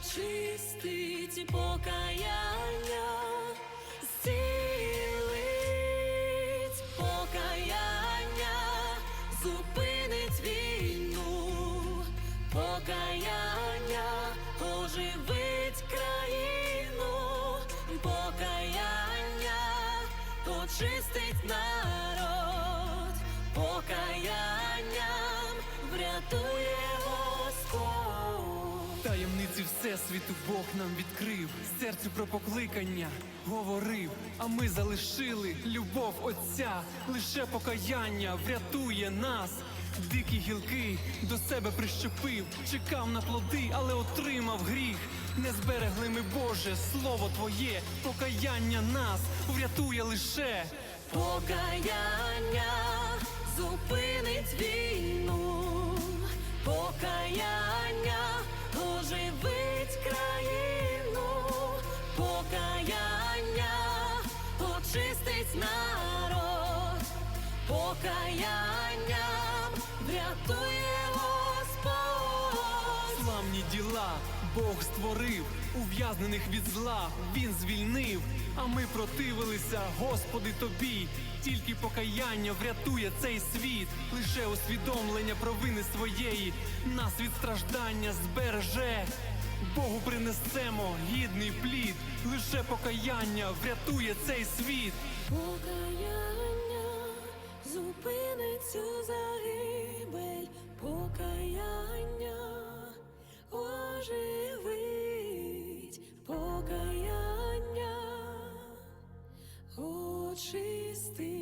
очистить покаяння, зцілить покаяння, зупинить війну, покаяння, оживить країну, покаяння, очистить народ, покаянням врятує. Таємниці Всесвіту Бог нам відкрив, серцю про покликання говорив, а ми залишили любов Отця, лише покаяння врятує нас. Дикі гілки до себе прищепив, чекав на плоди, але отримав гріх. Не зберегли ми, Боже, слово Твоє, покаяння нас врятує лише. Покаяння покаянням врятує Господь. Славні діла Бог створив, ув'язнених від зла Він звільнив, а ми противилися, Господи, тобі. Тільки покаяння врятує цей світ, лише усвідомлення провини своєї, нас від страждання збереже. Богу принесемо гідний плід, лише покаяння врятує цей світ. Покаяння зупинить цю загибель, покаяння оживить, покаяння очистить.